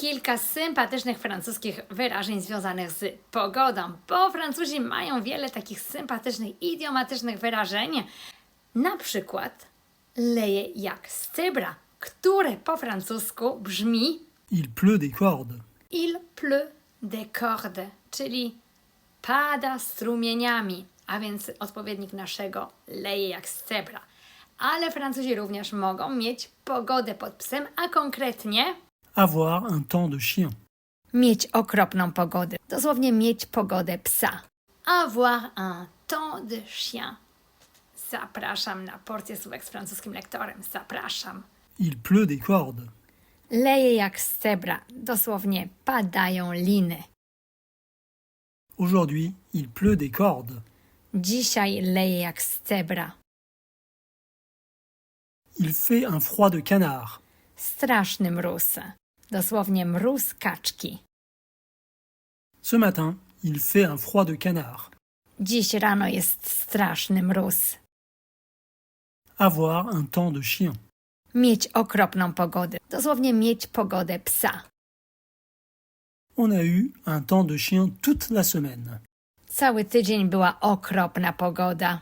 kilka sympatycznych francuskich wyrażeń związanych z pogodą, bo Francuzi mają wiele takich sympatycznych, idiomatycznych wyrażeń. Na przykład leje jak z cybra, które po francusku brzmi Il pleut des cordes. il pleut des cordes, czyli pada strumieniami, a więc odpowiednik naszego leje jak z cebra. Ale Francuzi również mogą mieć pogodę pod psem, a konkretnie Avoir un temps de chien. mieć okropną pogodę. Dosłownie mieć pogodę psa. Avoir un temps de chien. Zapraszam na porcję słówek z francuskim lektorem. Zapraszam. Il pleut des cordes. Leje jak z cebra. Dosłownie padają liny. Aujourd'hui, il pleut des cordes. Dzisiaj leje jak z cebra. Il fait un froid de canard. Straszny mróz. Dosłownie mróz kaczki. Ce matin, il fait un froid de canard. Dziś rano jest straszny mróz. Avoir un temps de chien. Mieć okropną pogodę. Dosłownie mieć pogodę psa. On a eu un temps de chien toute la semaine. Cały tydzień była okropna pogoda.